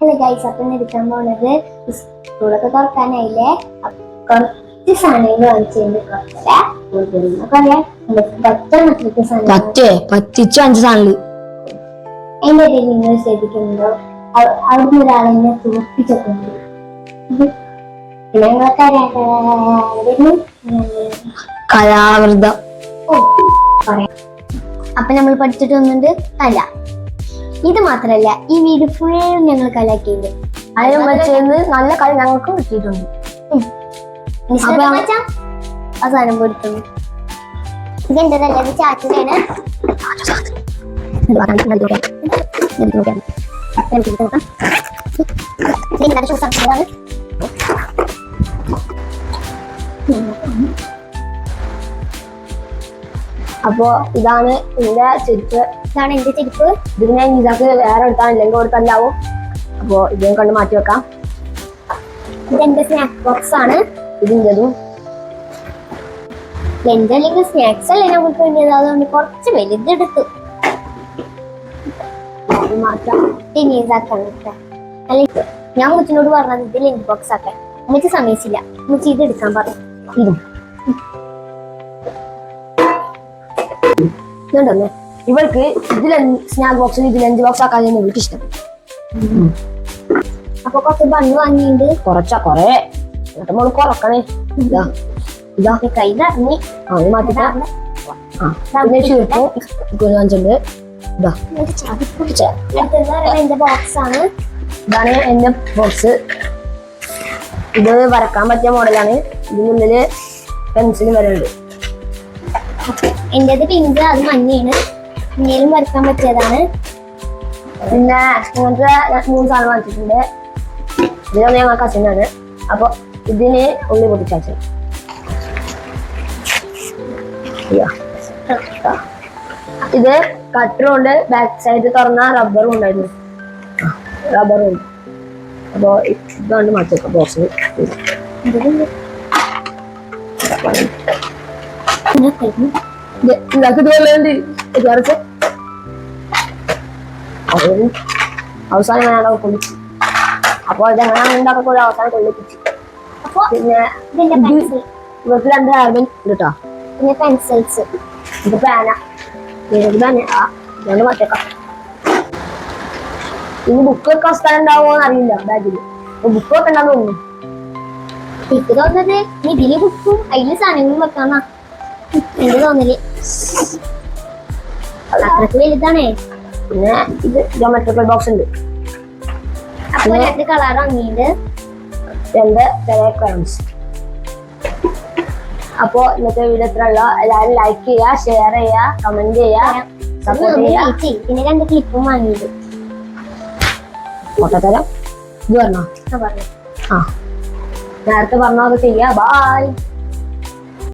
Hello guys അപ്പം എടുക്കാൻ പോണത് സ്കൂളൊക്കെ തുറക്കാനായില്ലേ? കുറച്ച് സാധനങ്ങൾ വാങ്ങിച്ചിട്ടുണ്ട് കുറച്ചല്ല? സാധനങ്ങൾ. പറ്റേ പറ്റിച്ചു അഞ്ച് സാധനങ്ങൾ അതിന്റെ ഇടയിൽ നിങ്ങൾ ശ്രദ്ധിക്കുന്നുണ്ടോ? അവ- അവിടുന്ന് ഒരാളെന്നെ തോപ്പിച്ചിട്ടുണ്ട്? കലാവൃതം. അപ്പൊ നമ്മൾ പഠിച്ചിട്ട് വന്നിട്ട് കല ഇത് മാത്രല്ല ഈ വീട് ഫുൾ ഞങ്ങൾ കലാക്കിയിട്ടുണ്ട്. അതിനും വെച്ചേന്ന് നല്ല കളി ഞങ്ങൾക്ക് കിട്ടിയിട്ടുണ്ട്. അവസാനം പൊരുത്തുന്നു ഇതെന്തല്ല ഇത് ചാച്ചനാണ്. അപ്പോ ഇതാണ് എന്റെ ചെരുപ്പ്. ഇതാണ് എന്റെ ചെരുപ്പ്. ഇതിന് ഞാൻ ഇതാക്ക് വേറെ എടുക്കാൻ ഇല്ലെങ്കിൽ കൊടുത്തല്ലാവും അപ്പോ ഇതിനെ കൊണ്ട് മാറ്റി വെക്കാം. ഇതെന്റെ സ്നാക്ക് ബോക്സ് ആണ്. ഇതിന്റെതും അല്ലെങ്കിൽ സ്നാക്സ് അല്ലേ നമുക്ക് വേണ്ടിയത്? അതുകൊണ്ട് കുറച്ച് വലുതെടുത്തു ഇത് മാറ്റാം ടെന്നീസ് ആക്കാൻ അല്ലെങ്കിൽ ഞാൻ മുച്ചിനോട് പറഞ്ഞത് ഇത് ലഞ്ച് ബോക്സ് ആക്കാൻ. മുച്ചി സമയിച്ചില്ല. മുച്ചി ഇത് എടുക്കാൻ പറഞ്ഞു ഇതും ഇതുണ്ടല്ലേ. ഇവൾക്ക് ഇതിൽ സ്നാക്ക് ബോക്സിൽ ഇത് ലഞ്ച് ബോക്സ് ആക്കാൻ ഇവൾക്ക് ഇഷ്ടം. അപ്പൊ കുറച്ച് ബണ്ണ് വാങ്ങിയിട്ടുണ്ട് കുറച്ചാ കൊറേ. എന്നിട്ട് മോൾ കൊറക്കണേ. ഇതാ. ഇതാ. കൈ നിറഞ്ഞ്. ആ കാണിച്ചിട്ടുണ്ട് ഇതാ. എന്റെ ബോക്സ് ആണ്. ഇതാണ് എന്റെ ബോക്സ് ഇത് വരക്കാൻ പറ്റിയ മോഡലാണ് ഇതിനുള്ളിൽ പെൻസിലും വരെ ഉണ്ട് എന്റേത് പിങ്ക് അത് മഞ്ഞയാണ്. ഇങ്ങനെയും വരയ്ക്കാൻ പറ്റിയതാണ്. പിന്നെ ഇങ്ങനത്തെ മൂന്ന് സാധനം വാങ്ങിച്ചിട്ടുണ്ട്. ഇതിലൊന്ന് ഞങ്ങൾ കസിനാണ് അപ്പൊ ഇതിന് ഉള്ളി പൊട്ടിച്ചു ഇത് കട്ടറും ഉണ്ട് ബാക്ക് സൈഡ് തുറന്ന റബ്ബറും ഉണ്ടായിരുന്നു. റബ്ബറും ഉണ്ട്. അപ്പോ ഇതുകൊണ്ട് മാറ്റി ബോക്സ് ഇതാക്കി വിചാരിച്ച് അവർ അവസാനം ഞാനവിടെ കൊള്ളിച്ചു അപ്പോൾ ഉണ്ടാക്കപ്പോൾ അവസാനം കൊള്ളിപ്പിച്ചു പിന്നെ ഇവർക്ക് രണ്ട് കേട്ടോ പിന്നെ പെൻസിൽസ് ഇത് പേന. ഇത് പേന. ആ ഇതുകൊണ്ട് മാറ്റേക്കാം. ഇനി ബുക്ക് വെക്കാൻ സ്ഥലം ഉണ്ടാവുമോ അറിയില്ല ബാഗിൽ ബുക്ക് വെക്കണ്ടെന്ന് തോന്നുന്നു. എനിക്ക് തോന്നുന്നത് ഇതിൽ ബുക്കും അതിൽ സാധനങ്ങളും വെക്കാന്നാ. എനിക്ക് തോന്നൽ. അത്രയ്ക്ക് വലുതാണേ. പിന്നെ ഇത് ജോമെട്രിക്കൽ ബോക്സ് ഉണ്ട്. അപ്പൊ രണ്ട് കളർ വാങ്ങിയിട്ട് രണ്ട് ക്രയോൺസ് അപ്പോ ഇന്നത്തെ വീഡിയോ ഇത്ര ഉള്ള. എല്ലാവരും ലൈക്ക് ചെയ്യാ ഷെയർ ചെയ്യാ കമന്റ് ചെയ്യാ സപ്പോർട്ട് ചെയ്യുക. പിന്നെ രണ്ട് ക്ലിപ്പും വാങ്ങിയത്. പൊട്ടത്തരം ഇത് പറഞ്ഞോ? ആ നേരത്തെ പറഞ്ഞോ നേരത്തെ ചെയ്യാ. ബായ്